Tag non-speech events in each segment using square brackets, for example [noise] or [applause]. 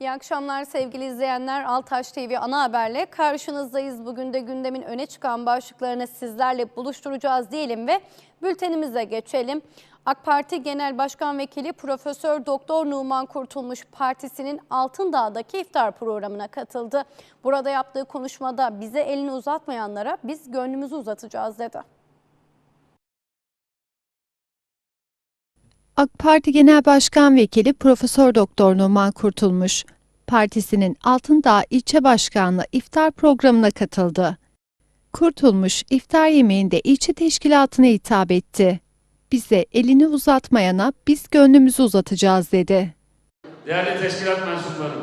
İyi akşamlar sevgili izleyenler. Altaş TV ana haberle karşınızdayız. Bugün de gündemin öne çıkan başlıklarını sizlerle buluşturacağız diyelim ve bültenimize geçelim. AK Parti Genel Başkan Vekili Profesör Doktor Numan Kurtulmuş partisinin Altındağ'daki iftar programına katıldı. Burada yaptığı konuşmada bize elini uzatmayanlara biz gönlümüzü uzatacağız dedi. AK Parti Genel Başkan Vekili Profesör Doktor Numan Kurtulmuş, partisinin Altındağ İlçe Başkanlığı iftar programına katıldı. Kurtulmuş, iftar yemeğinde ilçe teşkilatına hitap etti. Bize elini uzatmayana biz gönlümüzü uzatacağız dedi. Değerli teşkilat mensupları,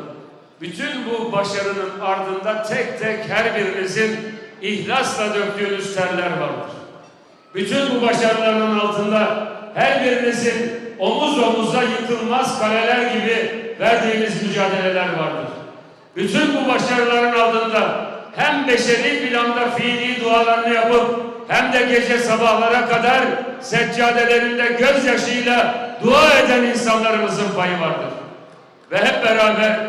bütün bu başarının ardında tek tek her birinizin ihlasla döktüğünüz terler vardır. Bütün bu başarıların altında her birinizin omuz omuza yıkılmaz kaleler gibi verdiğiniz mücadeleler vardır. Bütün bu başarıların ardında hem beşeri planda fiili dualarını yapıp hem de gece sabahlara kadar seccadelerinde gözyaşıyla dua eden insanlarımızın payı vardır. Ve hep beraber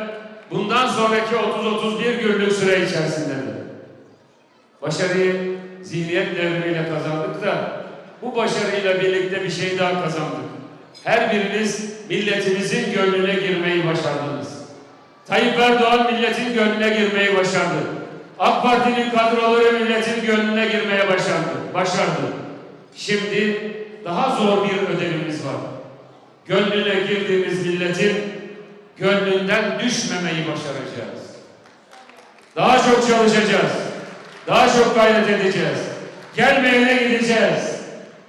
bundan sonraki 30-31 günlük süre içerisinde de başarıyı zihniyet devrimiyle kazandık da bu başarıyla birlikte bir şey daha kazandık. Her biriniz milletimizin gönlüne girmeyi başardınız. Tayyip Erdoğan milletin gönlüne girmeyi başardı. AK Parti'nin kadroları milletin gönlüne girmeye başardı. başardı. Şimdi daha zor bir ödevimiz var. Gönlüne girdiğimiz milletin gönlünden düşmemeyi başaracağız. Daha çok çalışacağız. Daha çok gayret edeceğiz. Gelmeyene gideceğiz.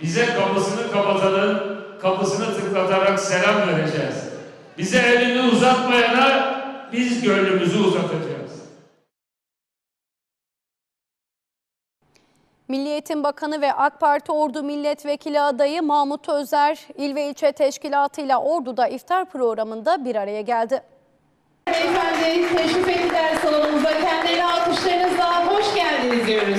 Bize kapısını kapatanın kapısını tıklatarak selam vereceğiz. Bize elini uzatmayana biz gönlümüzü uzatacağız. Milli Eğitim Bakanı ve AK Parti Ordu Milletvekili adayı Mahmut Özer, il ve ilçe teşkilatıyla Ordu'da iftar programında bir araya geldi. Beyefendi teşrif ettiler salonumuza. Kendilerine alkışlarınızla hoş geldiniz diyoruz.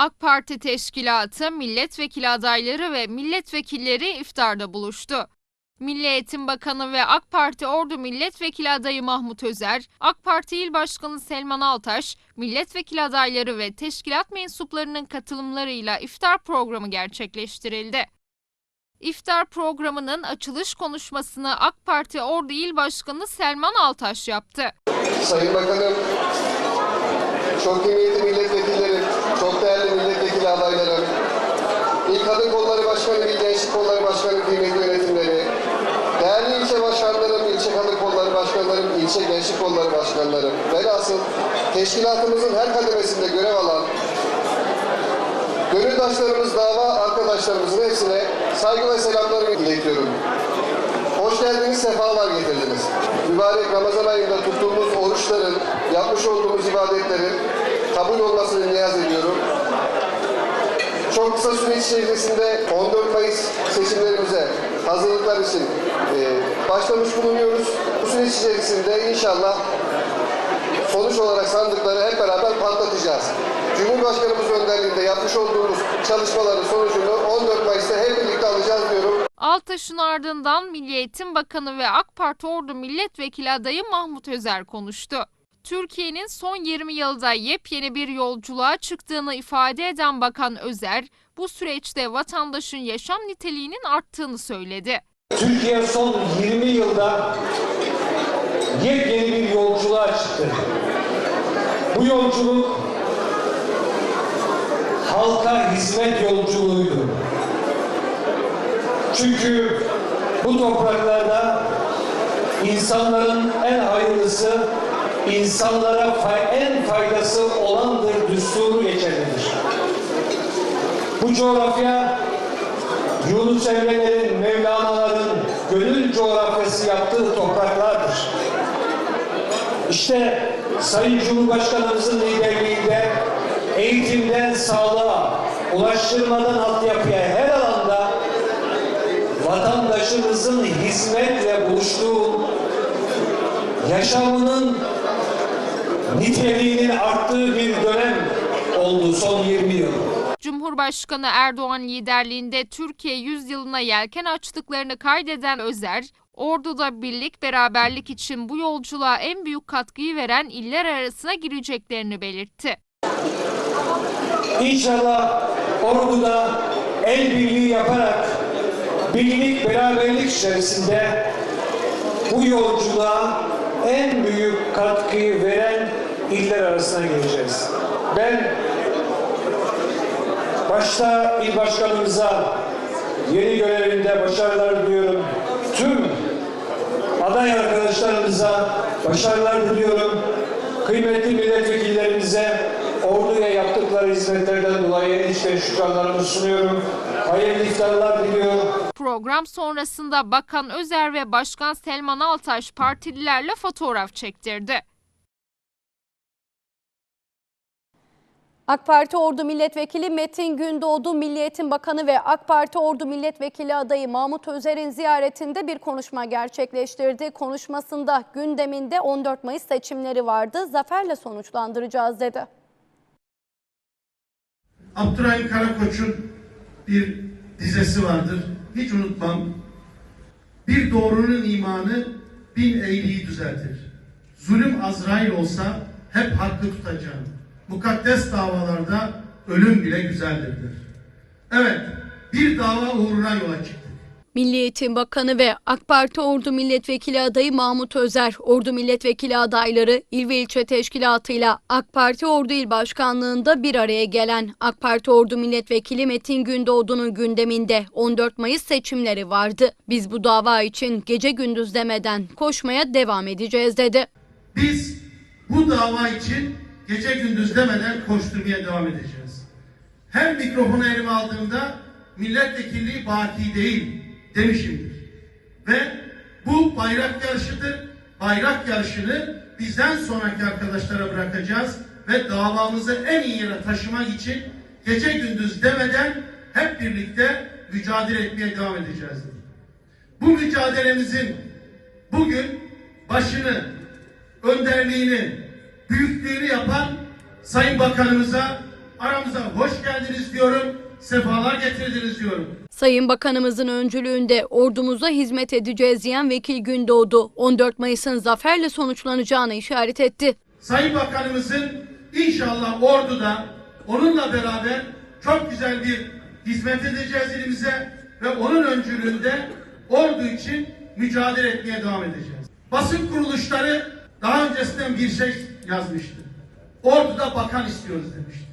AK Parti teşkilatı, milletvekili adayları ve milletvekilleri iftarda buluştu. Milli Eğitim Bakanı ve AK Parti Ordu Milletvekili adayı Mahmut Özer, AK Parti İl Başkanı Selman Altaş, milletvekili adayları ve teşkilat mensuplarının katılımlarıyla iftar programı gerçekleştirildi. İftar programının açılış konuşmasını AK Parti Ordu İl Başkanı Selman Altaş yaptı. Sayın Bakanım, çok kıymetli milletvekillerim, çok değerli milletvekili adaylarım, İl Kadın Kolları Başkanı, İl Gençlik Kolları Başkanı, kıymetli yönetimleri, değerli ilçe başkanlarım, ilçe kadın kolları başkanlarım, ilçe gençlik kolları başkanlarım, velhasıl teşkilatımızın her kademesinde görev alan gönüldaşlarımız, dava arkadaşlarımızın hepsine saygı ve selamlarımı iletiyorum. Hoş geldiniz, sefalar getirdiniz. Mübarek Ramazan ayında tuttuğumuz oruçların, yapmış olduğumuz ibadetlerin kabul olmasını niyaz ediyorum. Çok kısa süre içerisinde 14 Mayıs seçimlerimize hazırlıklar için e, başlamış bulunuyoruz. Bu süreç içerisinde inşallah sonuç olarak sandıkları hep beraber patlatacağız. Cumhurbaşkanımız önderliğinde yapmış olduğumuz çalışmaların sonucunu 14 Mayıs'ta hep birlikte alacağız diyorum. Altaş'ın ardından Milli Eğitim Bakanı ve AK Parti Ordu Milletvekili adayı Mahmut Özer konuştu. Türkiye'nin son 20 yılda yepyeni bir yolculuğa çıktığını ifade eden Bakan Özer, bu süreçte vatandaşın yaşam niteliğinin arttığını söyledi. Türkiye son 20 yılda yepyeni bir yolculuğa çıktı. Bu yolculuk halka hizmet yolculuğuydu. Çünkü bu topraklarda insanların en hayırlısı, insanlara en faydası olandır düsturu geçerlidir. Bu coğrafya Yunus Emre'lerin, Mevlana'ların gönül coğrafyası yaptığı topraklardır. İşte Sayın Cumhurbaşkanımızın liderliğinde eğitimden sağlığa, ulaştırmadan altyapıya her alanda vatandaşımızın hizmetle buluştuğu yaşamının niteliğinin arttığı bir dönem oldu son 20 yıl. Cumhurbaşkanı Erdoğan liderliğinde Türkiye yüzyılına yelken açtıklarını kaydeden Özer, Ordu'da birlik beraberlik için bu yolculuğa en büyük katkıyı veren iller arasına gireceklerini belirtti. İnşallah Ordu'da el birliği yaparak birlik, beraberlik içerisinde bu yolculuğa en büyük katkıyı veren iller arasına gireceğiz. Ben başta il başkanımıza yeni görevinde başarılar diliyorum. Tüm aday arkadaşlarımıza başarılar diliyorum. Kıymetli milletvekillerimize orduya yaptıkları hizmetlerden dolayı en içten şükranlarımı sunuyorum. Hayırlı iftarlar diliyorum. Program sonrasında Bakan Özer ve Başkan Selman Altaş partililerle fotoğraf çektirdi. AK Parti Ordu Milletvekili Metin Gündoğdu, Milli Eğitim Bakanı ve AK Parti Ordu Milletvekili adayı Mahmut Özer'in ziyaretinde bir konuşma gerçekleştirdi. Konuşmasında gündeminde 14 Mayıs seçimleri vardı. Zaferle sonuçlandıracağız dedi. Abdurrahim Karakoç'un bir dizesi vardır. Hiç unutmam. Bir doğrunun imanı bin eğriyi düzeltir. Zulüm Azrail olsa hep hakkı tutacağım. Mukaddes davalarda ölüm bile güzeldir. Evet, bir dava uğruna yola çıktık. Milli Eğitim Bakanı ve AK Parti Ordu Milletvekili adayı Mahmut Özer, Ordu Milletvekili adayları il ve ilçe teşkilatıyla AK Parti Ordu İl Başkanlığı'nda bir araya gelen AK Parti Ordu Milletvekili Metin Gündoğdu'nun gündeminde 14 Mayıs seçimleri vardı. Biz bu dava için gece gündüz demeden koşmaya devam edeceğiz dedi. Biz bu dava için gece gündüz demeden koşturmaya devam edeceğiz. Her mikrofonu elime aldığımda milletvekilliği baki değil demişimdir. Ve bu bayrak yarışıdır. Bayrak yarışını bizden sonraki arkadaşlara bırakacağız ve davamızı en iyi yere taşımak için gece gündüz demeden hep birlikte mücadele etmeye devam edeceğiz. Bu mücadelemizin bugün başını önderliğini, büyüklüğünü yapan Sayın Bakanımıza aramıza hoş geldiniz diyorum, sefalar getirdiniz diyorum. Sayın Bakanımızın öncülüğünde ordumuza hizmet edeceğiz diyen Vekil Gündoğdu 14 Mayıs'ın zaferle sonuçlanacağını işaret etti. Sayın Bakanımızın inşallah orduda onunla beraber çok güzel bir hizmet edeceğiz ilimize ve onun öncülüğünde ordu için mücadele etmeye devam edeceğiz. Basın kuruluşları daha öncesinden bir şey yazmıştı. Orduda bakan istiyoruz demişti.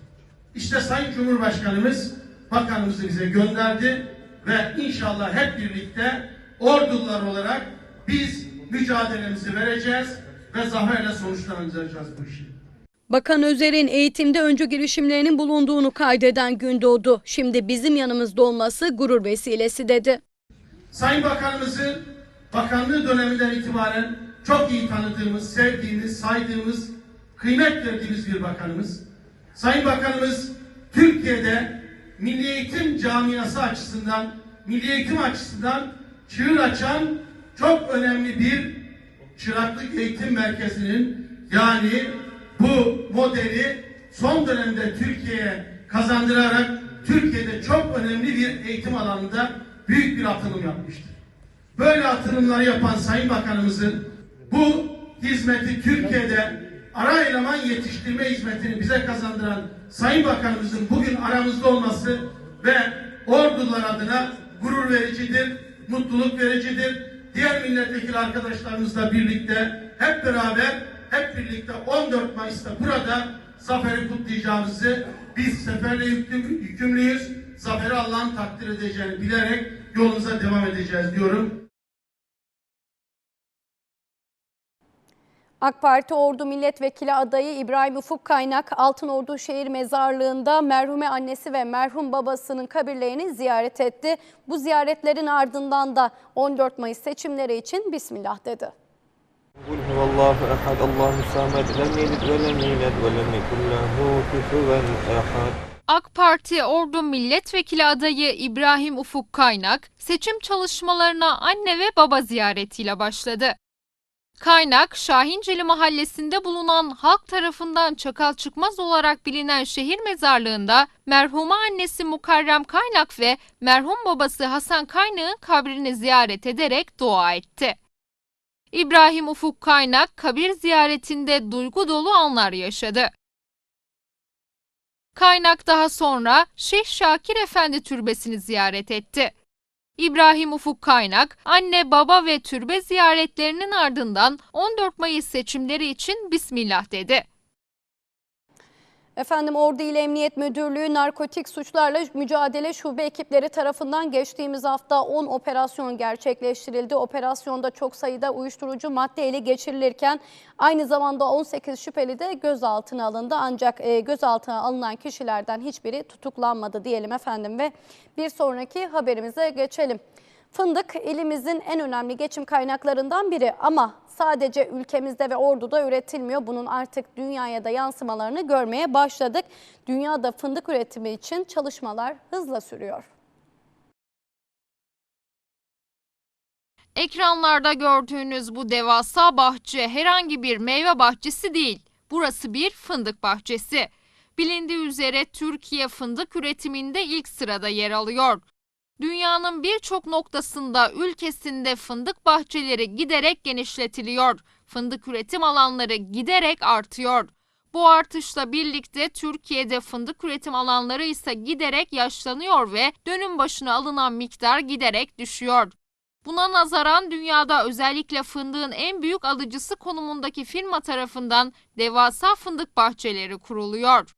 İşte Sayın Cumhurbaşkanımız bakanımızı bize gönderdi ve inşallah hep birlikte ordular olarak biz mücadelemizi vereceğiz ve zaferle sonuçlandıracağız bu işi. Bakan Özer'in eğitimde öncü girişimlerinin bulunduğunu kaydeden Gündoğdu, şimdi bizim yanımızda olması gurur vesilesi dedi. Sayın Bakanımızın bakanlığı döneminden itibaren çok iyi tanıdığımız, sevdiğimiz, saydığımız, kıymet verdiğimiz bir bakanımız. Sayın Bakanımız Türkiye'de milli eğitim camiası açısından, milli eğitim açısından çığır açan çok önemli bir çıraklık eğitim merkezinin yani bu modeli son dönemde Türkiye'ye kazandırarak Türkiye'de çok önemli bir eğitim alanında büyük bir atılım yapmıştır. Böyle atılımları yapan Sayın Bakanımızın bu hizmeti Türkiye'de ara eleman yetiştirme hizmetini bize kazandıran Sayın Bakanımızın bugün aramızda olması ve ordular adına gurur vericidir, mutluluk vericidir. Diğer milletvekili arkadaşlarımızla birlikte hep beraber hep birlikte 14 Mayıs'ta burada zaferi kutlayacağımızı biz seferle yükümlüyüz. Zaferi Allah'ın takdir edeceğini bilerek yolumuza devam edeceğiz diyorum. AK Parti Ordu Milletvekili adayı İbrahim Ufuk Kaynak, Altınordu Şehir Mezarlığı'nda merhume annesi ve merhum babasının kabirlerini ziyaret etti. Bu ziyaretlerin ardından da 14 Mayıs seçimleri için Bismillah dedi. قل هو الله أحد الله الصمد لم يلد ولم يولد ولم يكن له كفوا أحد AK Parti Ordu Milletvekili adayı İbrahim Ufuk Kaynak, seçim çalışmalarına anne ve baba ziyaretiyle başladı. Kaynak, Şahinceli mahallesinde bulunan halk tarafından çakal çıkmaz olarak bilinen şehir mezarlığında merhuma annesi Mukarrem Kaynak ve merhum babası Hasan Kaynak'ın kabrini ziyaret ederek dua etti. İbrahim Ufuk Kaynak kabir ziyaretinde duygu dolu anlar yaşadı. Kaynak daha sonra Şeyh Şakir Efendi türbesini ziyaret etti. İbrahim Ufuk Kaynak, anne baba ve türbe ziyaretlerinin ardından 14 Mayıs seçimleri için Bismillah dedi. Efendim Ordu İl Emniyet Müdürlüğü Narkotik Suçlarla Mücadele Şube ekipleri tarafından geçtiğimiz hafta 10 operasyon gerçekleştirildi. Operasyonda çok sayıda uyuşturucu madde ele geçirilirken aynı zamanda 18 şüpheli de gözaltına alındı. Ancak e, gözaltına alınan kişilerden hiçbiri tutuklanmadı diyelim efendim ve bir sonraki haberimize geçelim. Fındık ilimizin en önemli geçim kaynaklarından biri ama sadece ülkemizde ve Ordu'da üretilmiyor. Bunun artık dünyaya da yansımalarını görmeye başladık. Dünyada fındık üretimi için çalışmalar hızla sürüyor. Ekranlarda gördüğünüz bu devasa bahçe herhangi bir meyve bahçesi değil. Burası bir fındık bahçesi. Bilindiği üzere Türkiye fındık üretiminde ilk sırada yer alıyor. Dünyanın birçok noktasında ülkesinde fındık bahçeleri giderek genişletiliyor. Fındık üretim alanları giderek artıyor. Bu artışla birlikte Türkiye'de fındık üretim alanları ise giderek yaşlanıyor ve dönüm başına alınan miktar giderek düşüyor. Buna nazaran dünyada özellikle fındığın en büyük alıcısı konumundaki firma tarafından devasa fındık bahçeleri kuruluyor.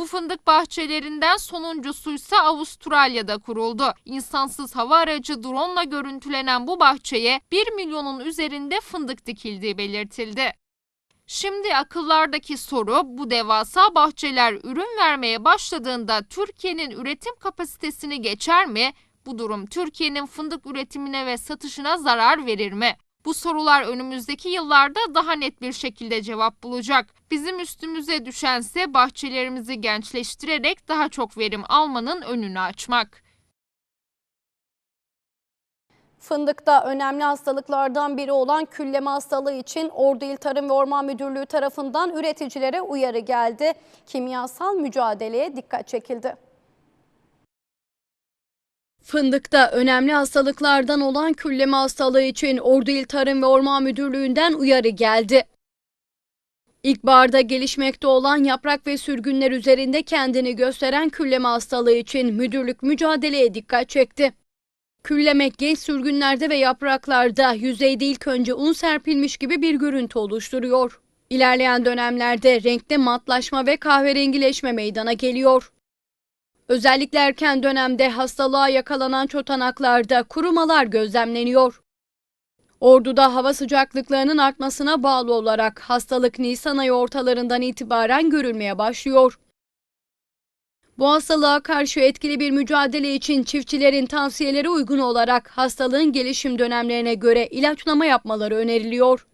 Bu fındık bahçelerinden sonuncusuysa Avustralya'da kuruldu. İnsansız hava aracı drone görüntülenen bu bahçeye 1 milyonun üzerinde fındık dikildiği belirtildi. Şimdi akıllardaki soru bu devasa bahçeler ürün vermeye başladığında Türkiye'nin üretim kapasitesini geçer mi? Bu durum Türkiye'nin fındık üretimine ve satışına zarar verir mi? Bu sorular önümüzdeki yıllarda daha net bir şekilde cevap bulacak. Bizim üstümüze düşense bahçelerimizi gençleştirerek daha çok verim almanın önünü açmak. Fındıkta önemli hastalıklardan biri olan külleme hastalığı için Ordu İl Tarım ve Orman Müdürlüğü tarafından üreticilere uyarı geldi. Kimyasal mücadeleye dikkat çekildi. Fındıkta önemli hastalıklardan olan külleme hastalığı için Ordu İl Tarım ve Orman Müdürlüğü'nden uyarı geldi. İlkbaharda gelişmekte olan yaprak ve sürgünler üzerinde kendini gösteren külleme hastalığı için müdürlük mücadeleye dikkat çekti. Külleme genç sürgünlerde ve yapraklarda yüzeyde ilk önce un serpilmiş gibi bir görüntü oluşturuyor. İlerleyen dönemlerde renkte matlaşma ve kahverengileşme meydana geliyor. Özellikle erken dönemde hastalığa yakalanan çotanaklarda kurumalar gözlemleniyor. Ordu'da hava sıcaklıklarının artmasına bağlı olarak hastalık Nisan ayı ortalarından itibaren görülmeye başlıyor. Bu hastalığa karşı etkili bir mücadele için çiftçilerin tavsiyeleri uygun olarak hastalığın gelişim dönemlerine göre ilaçlama yapmaları öneriliyor.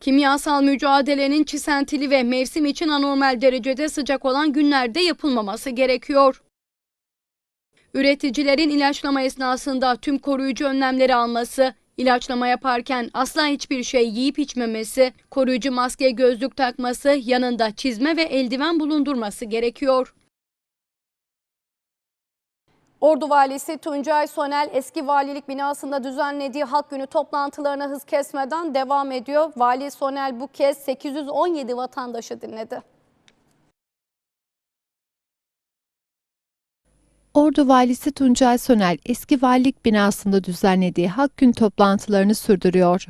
Kimyasal mücadelenin çisentili ve mevsim için anormal derecede sıcak olan günlerde yapılmaması gerekiyor. Üreticilerin ilaçlama esnasında tüm koruyucu önlemleri alması, ilaçlama yaparken asla hiçbir şey yiyip içmemesi, koruyucu maske gözlük takması, yanında çizme ve eldiven bulundurması gerekiyor. Ordu Valisi Tuncay Sonel eski valilik binasında düzenlediği halk günü toplantılarına hız kesmeden devam ediyor. Vali Sonel bu kez 817 vatandaşı dinledi. Ordu Valisi Tuncay Soner eski valilik binasında düzenlediği halk gün toplantılarını sürdürüyor.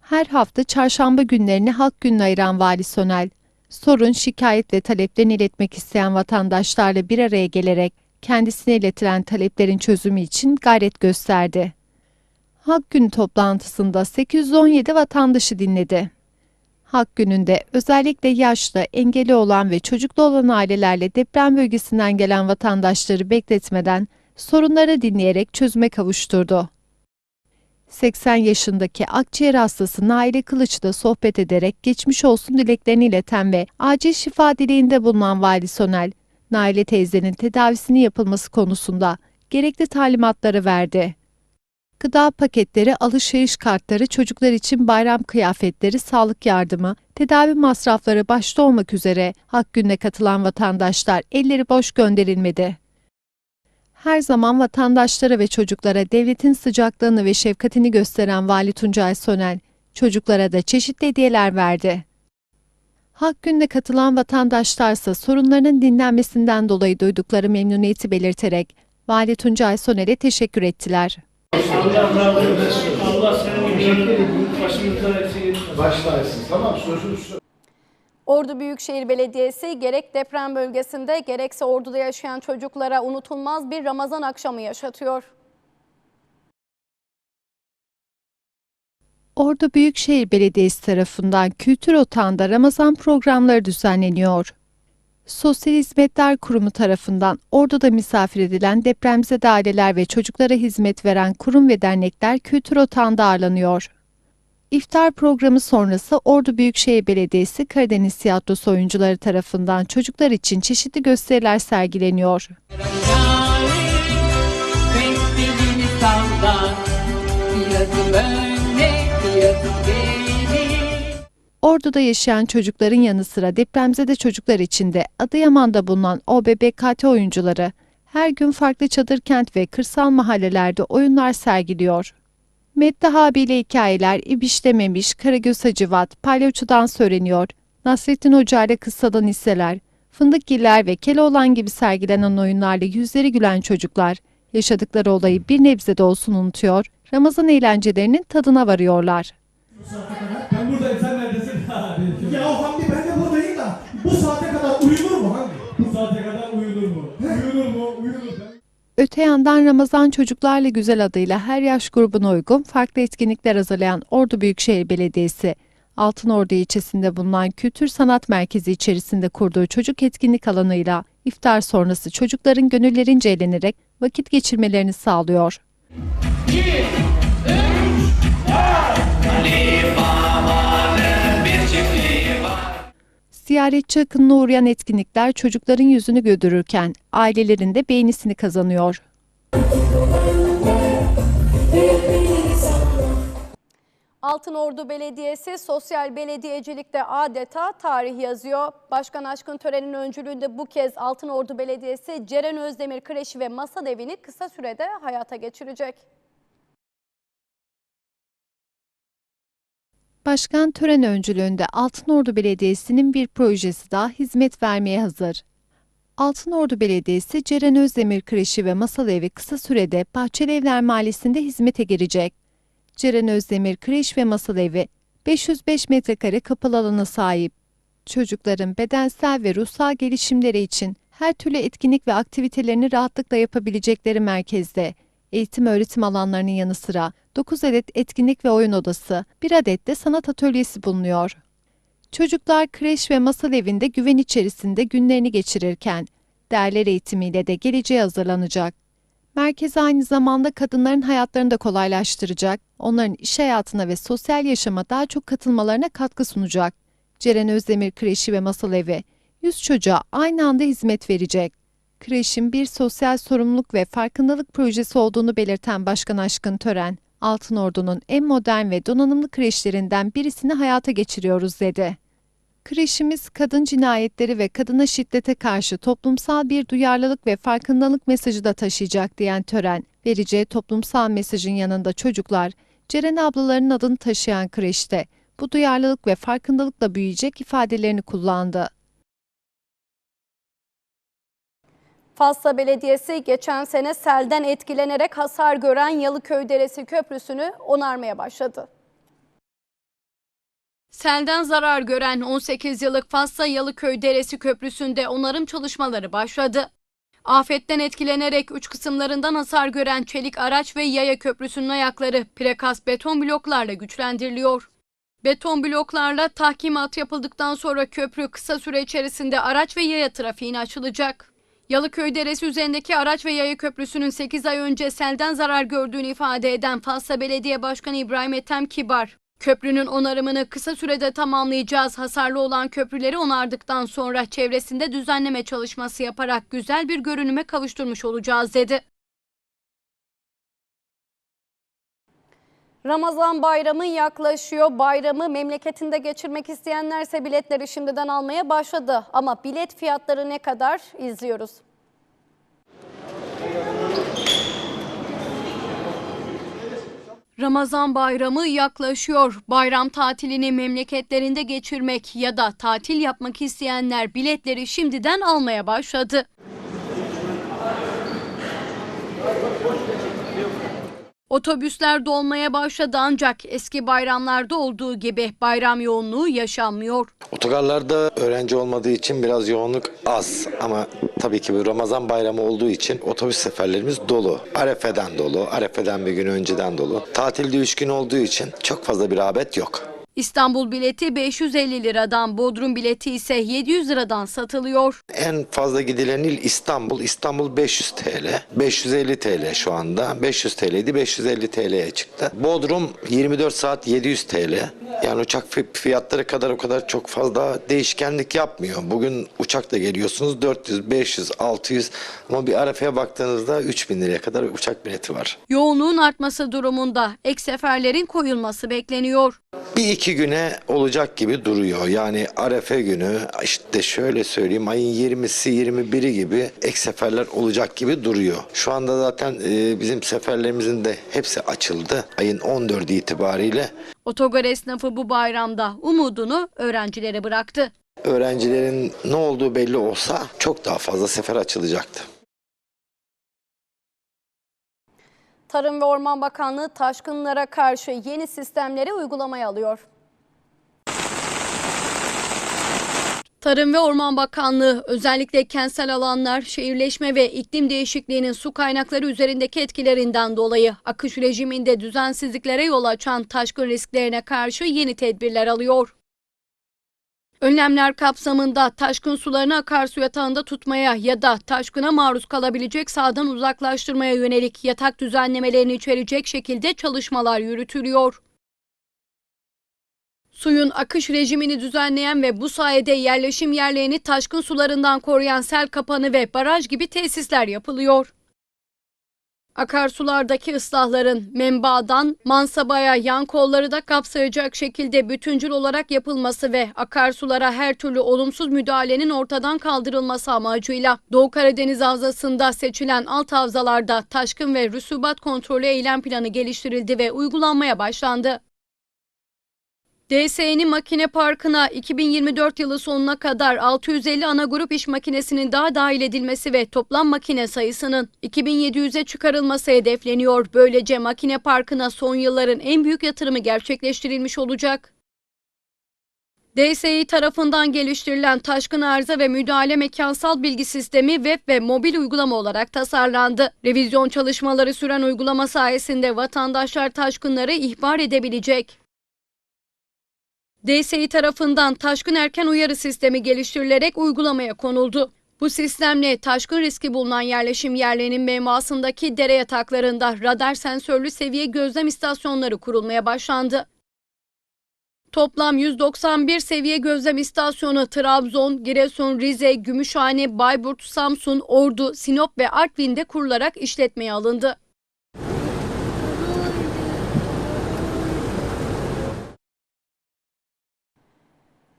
Her hafta çarşamba günlerini halk gününe ayıran Vali Sonel, sorun, şikayet ve taleplerini iletmek isteyen vatandaşlarla bir araya gelerek kendisine iletilen taleplerin çözümü için gayret gösterdi. Halk günü toplantısında 817 vatandaşı dinledi. Halk gününde özellikle yaşlı, engeli olan ve çocuklu olan ailelerle deprem bölgesinden gelen vatandaşları bekletmeden sorunları dinleyerek çözüme kavuşturdu. 80 yaşındaki akciğer hastası Naile Kılıç da sohbet ederek geçmiş olsun dileklerini ileten ve acil şifa dileğinde bulunan Vali Sonel, Naile teyzenin tedavisinin yapılması konusunda gerekli talimatları verdi. Gıda paketleri, alışveriş kartları, çocuklar için bayram kıyafetleri, sağlık yardımı, tedavi masrafları başta olmak üzere hak gününe katılan vatandaşlar elleri boş gönderilmedi. Her zaman vatandaşlara ve çocuklara devletin sıcaklığını ve şefkatini gösteren Vali Tuncay Sonel, çocuklara da çeşitli hediyeler verdi. Hak gününe katılan vatandaşlarsa sorunlarının dinlenmesinden dolayı duydukları memnuniyeti belirterek Vali Tuncay Sonel'e teşekkür ettiler. Allah. Allah senin Ordu Büyükşehir Belediyesi gerek deprem bölgesinde gerekse Ordu'da yaşayan çocuklara unutulmaz bir Ramazan akşamı yaşatıyor. Ordu Büyükşehir Belediyesi tarafından Kültür Otağı'nda Ramazan programları düzenleniyor. Sosyal Hizmetler Kurumu tarafından Ordu'da misafir edilen depremzede aileler ve çocuklara hizmet veren kurum ve dernekler Kültür Otağı'nda ağırlanıyor. İftar programı sonrası Ordu Büyükşehir Belediyesi Karadeniz Tiyatrosu oyuncuları tarafından çocuklar için çeşitli gösteriler sergileniyor. Beklediğini Ordu'da yaşayan çocukların yanı sıra depremzede çocuklar için de Adıyaman'da bulunan OBBKT oyuncuları her gün farklı çadır kent ve kırsal mahallelerde oyunlar sergiliyor. Medde abiyle hikayeler, İbiş'te Memiş, Karagöz Hacivat, Palyaço'dan söyleniyor, Nasrettin Hoca ile kıssadan hisseler, Fındıkgiller ve Keloğlan gibi sergilenen oyunlarla yüzleri gülen çocuklar, yaşadıkları olayı bir nebze de olsun unutuyor, Ramazan eğlencelerinin tadına varıyorlar. Ben buradayım sen neredesin? [laughs] ya Hamdi ben de buradayım da bu saate kadar uyunur mu Hamdi? Bu saate kadar uyunur mu? uyunur mu? Uyunur. Öte yandan Ramazan Çocuklarla Güzel adıyla her yaş grubuna uygun farklı etkinlikler hazırlayan Ordu Büyükşehir Belediyesi, Altınordu ilçesinde bulunan Kültür Sanat Merkezi içerisinde kurduğu çocuk etkinlik alanıyla iftar sonrası çocukların gönüllerince eğlenerek vakit geçirmelerini sağlıyor. Ziyaretçi akınına uğrayan etkinlikler çocukların yüzünü güldürürken ailelerin de beğenisini kazanıyor. Altınordu Belediyesi sosyal belediyecilikte adeta tarih yazıyor. Başkan Aşkın törenin öncülüğünde bu kez Altınordu Belediyesi Ceren Özdemir Kreşi ve Masal Evi'ni kısa sürede hayata geçirecek. Başkan tören öncülüğünde Altınordu Belediyesi'nin bir projesi daha hizmet vermeye hazır. Altınordu Belediyesi Ceren Özdemir Kreşi ve Masal Evi kısa sürede Bahçeli Evler Mahallesi'nde hizmete girecek. Ceren Özdemir Kreş ve Masal Evi 505 metrekare kapalı alana sahip. Çocukların bedensel ve ruhsal gelişimleri için her türlü etkinlik ve aktivitelerini rahatlıkla yapabilecekleri merkezde. Eğitim öğretim alanlarının yanı sıra 9 adet etkinlik ve oyun odası, 1 adet de sanat atölyesi bulunuyor. Çocuklar kreş ve masal evinde güven içerisinde günlerini geçirirken, değerler eğitimiyle de geleceğe hazırlanacak. Merkez aynı zamanda kadınların hayatlarını da kolaylaştıracak, onların iş hayatına ve sosyal yaşama daha çok katılmalarına katkı sunacak. Ceren Özdemir Kreşi ve Masal Evi, 100 çocuğa aynı anda hizmet verecek. Kreşin bir sosyal sorumluluk ve farkındalık projesi olduğunu belirten Başkan Aşkın Tören, Altınordu'nun en modern ve donanımlı kreşlerinden birisini hayata geçiriyoruz dedi. Kreşimiz kadın cinayetleri ve kadına şiddete karşı toplumsal bir duyarlılık ve farkındalık mesajı da taşıyacak diyen tören, vereceği toplumsal mesajın yanında çocuklar, Ceren ablaların adını taşıyan kreşte bu duyarlılık ve farkındalıkla büyüyecek ifadelerini kullandı. Fatsa Belediyesi geçen sene selden etkilenerek hasar gören Yalıköy Deresi Köprüsü'nü onarmaya başladı. Selden zarar gören 18 yıllık Fatsa Yalıköy Deresi Köprüsü'nde onarım çalışmaları başladı. Afetten etkilenerek üç kısımlarından hasar gören çelik araç ve yaya köprüsünün ayakları prekas beton bloklarla güçlendiriliyor. Beton bloklarla tahkimat yapıldıktan sonra köprü kısa süre içerisinde araç ve yaya trafiğine açılacak. Yalıköy Deresi üzerindeki araç ve yaya köprüsünün 8 ay önce selden zarar gördüğünü ifade eden Fatsa Belediye Başkanı İbrahim Ethem Kibar, köprünün onarımını kısa sürede tamamlayacağız. Hasarlı olan köprüleri onardıktan sonra çevresinde düzenleme çalışması yaparak güzel bir görünüme kavuşturmuş olacağız dedi. Ramazan bayramı yaklaşıyor. Bayramı memleketinde geçirmek isteyenlerse biletleri şimdiden almaya başladı. Ama bilet fiyatları ne kadar izliyoruz. Ramazan bayramı yaklaşıyor. Bayram tatilini memleketlerinde geçirmek ya da tatil yapmak isteyenler biletleri şimdiden almaya başladı. Otobüsler dolmaya başladı ancak eski bayramlarda olduğu gibi bayram yoğunluğu yaşanmıyor. Otogarlarda öğrenci olmadığı için biraz yoğunluk az ama tabii ki Ramazan bayramı olduğu için otobüs seferlerimiz dolu. Arefe'den dolu, Arefe'den bir gün önceden dolu. Tatilde 3 gün olduğu için çok fazla bir rağbet yok. İstanbul bileti 550 liradan, Bodrum bileti ise 700 liradan satılıyor. En fazla gidilen il İstanbul. İstanbul 500 TL. 550 TL şu anda. 500 TL'ydi 550 TL'ye çıktı. Bodrum 24 saat 700 TL. Yani uçak fi- fiyatları kadar o kadar çok fazla değişkenlik yapmıyor. Bugün uçakla geliyorsunuz 400, 500, 600 ama bir Arefe'ye baktığınızda 3000 liraya kadar uçak bileti var. Yoğunluğun artması durumunda ek seferlerin koyulması bekleniyor. Bir iki güne olacak gibi duruyor. Yani Arefe günü işte şöyle söyleyeyim ayın 20'si 21'i gibi ek seferler olacak gibi duruyor. Şu anda zaten e, bizim seferlerimizin de hepsi açıldı. Ayın 14'ü itibariyle Otogar esnafı bu bayramda umudunu öğrencilere bıraktı. öğrencilerin ne olduğu belli olsa çok daha fazla sefer açılacaktı. Tarım ve Orman Bakanlığı taşkınlara karşı yeni sistemleri uygulamaya alıyor. Tarım ve Orman Bakanlığı özellikle kentsel alanlar, şehirleşme ve iklim değişikliğinin su kaynakları üzerindeki etkilerinden dolayı akış rejiminde düzensizliklere yol açan taşkın risklerine karşı yeni tedbirler alıyor. Önlemler kapsamında taşkın sularını akarsu yatağında tutmaya ya da taşkına maruz kalabilecek sahadan uzaklaştırmaya yönelik yatak düzenlemelerini içerecek şekilde çalışmalar yürütülüyor. Suyun akış rejimini düzenleyen ve bu sayede yerleşim yerlerini taşkın sularından koruyan sel kapanı ve baraj gibi tesisler yapılıyor. Akarsulardaki ıslahların menbaadan mansabaya yan kolları da kapsayacak şekilde bütüncül olarak yapılması ve akarsulara her türlü olumsuz müdahalenin ortadan kaldırılması amacıyla Doğu Karadeniz Havzası'nda seçilen alt havzalarda taşkın ve rüsubat kontrolü eylem planı geliştirildi ve uygulanmaya başlandı. DSE'nin makine parkına 2024 yılı sonuna kadar 650 ana grup iş makinesinin daha dahil edilmesi ve toplam makine sayısının 2700'e çıkarılması hedefleniyor. Böylece makine parkına son yılların en büyük yatırımı gerçekleştirilmiş olacak. DSİ tarafından geliştirilen taşkın arıza ve müdahale mekansal bilgi sistemi web ve mobil uygulama olarak tasarlandı. Revizyon çalışmaları süren uygulama sayesinde vatandaşlar taşkınları ihbar edebilecek. DSİ tarafından taşkın erken uyarı sistemi geliştirilerek uygulamaya konuldu. Bu sistemle taşkın riski bulunan yerleşim yerlerinin menbaasındaki dere yataklarında radar sensörlü seviye gözlem istasyonları kurulmaya başlandı. Toplam 191 seviye gözlem istasyonu Trabzon, Giresun, Rize, Gümüşhane, Bayburt, Samsun, Ordu, Sinop ve Artvin'de kurularak işletmeye alındı.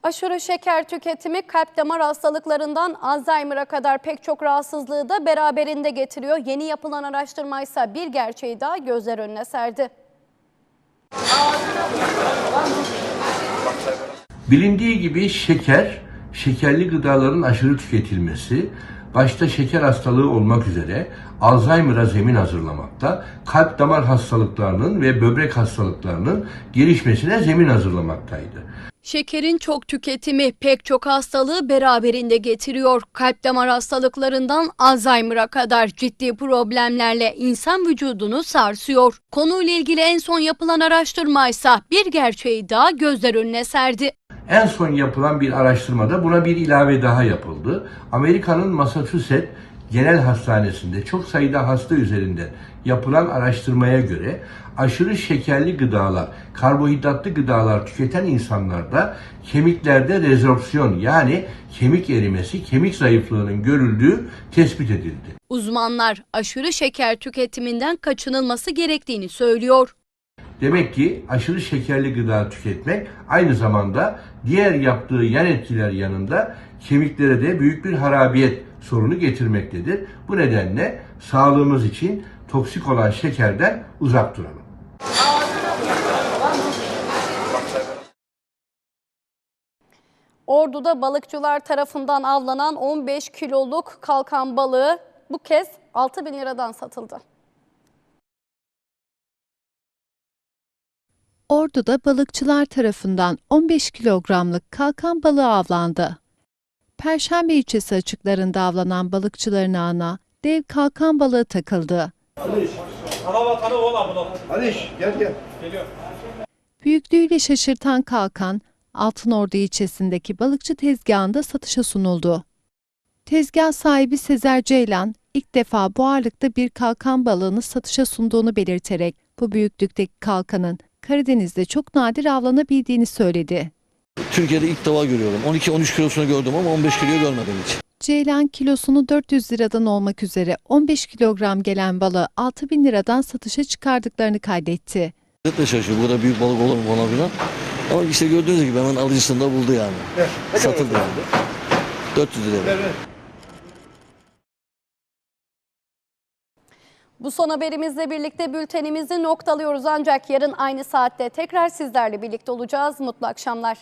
Aşırı şeker tüketimi kalp damar hastalıklarından Alzheimer'a kadar pek çok rahatsızlığı da beraberinde getiriyor. Yeni yapılan araştırma ise bir gerçeği daha gözler önüne serdi. Bilindiği gibi şeker, şekerli gıdaların aşırı tüketilmesi, başta şeker hastalığı olmak üzere Alzheimer'a zemin hazırlamakta, kalp damar hastalıklarının ve böbrek hastalıklarının gelişmesine zemin hazırlamaktaydı. Şekerin çok tüketimi pek çok hastalığı beraberinde getiriyor. Kalp damar hastalıklarından Alzheimer'a kadar ciddi problemlerle insan vücudunu sarsıyor. Konuyla ilgili en son yapılan araştırma ise bir gerçeği daha gözler önüne serdi. En son yapılan bir araştırmada buna bir ilave daha yapıldı. Amerika'nın Massachusetts Genel Hastanesi'nde çok sayıda hasta üzerinde yapılan araştırmaya göre aşırı şekerli gıdalar, karbohidratlı gıdalar tüketen insanlarda kemiklerde rezorpsiyon yani kemik erimesi, kemik zayıflığının görüldüğü tespit edildi. Uzmanlar aşırı şeker tüketiminden kaçınılması gerektiğini söylüyor. Demek ki aşırı şekerli gıda tüketmek aynı zamanda diğer yaptığı yan etkiler yanında kemiklere de büyük bir harabiyet sorunu getirmektedir. Bu nedenle sağlığımız için toksik olan şekerden uzak duralım. Ordu'da balıkçılar tarafından avlanan 15 kiloluk kalkan balığı bu kez 6 bin liradan satıldı. Ordu'da balıkçılar tarafından 15 kilogramlık kalkan balığı avlandı. Perşembe ilçesi açıklarında avlanan balıkçıların ağına dev kalkan balığı takıldı. Aliş gel gel. Büyüklüğüyle şaşırtan kalkan, Altınordu ilçesindeki balıkçı tezgahında satışa sunuldu. Tezgah sahibi Sezer Ceylan, ilk defa bu ağırlıkta bir kalkan balığını satışa sunduğunu belirterek bu büyüklükteki kalkanın Karadeniz'de çok nadir avlanabildiğini söyledi. Türkiye'de ilk defa görüyorum. 12-13 kilosunu gördüm ama 15 kiloyu görmedim hiç. Ceylan kilosunu 400 liradan olmak üzere 15 kilogram gelen balığı 6 bin liradan satışa çıkardıklarını kaydetti. de şaşırıyor. Bu kadar büyük balık olur mu falan filan. Ama işte gördüğünüz gibi hemen alıcısını da buldu yani. Satıldı yani. 400 lira. Bu son haberimizle birlikte bültenimizi noktalıyoruz ancak yarın aynı saatte tekrar sizlerle birlikte olacağız. Mutlu akşamlar.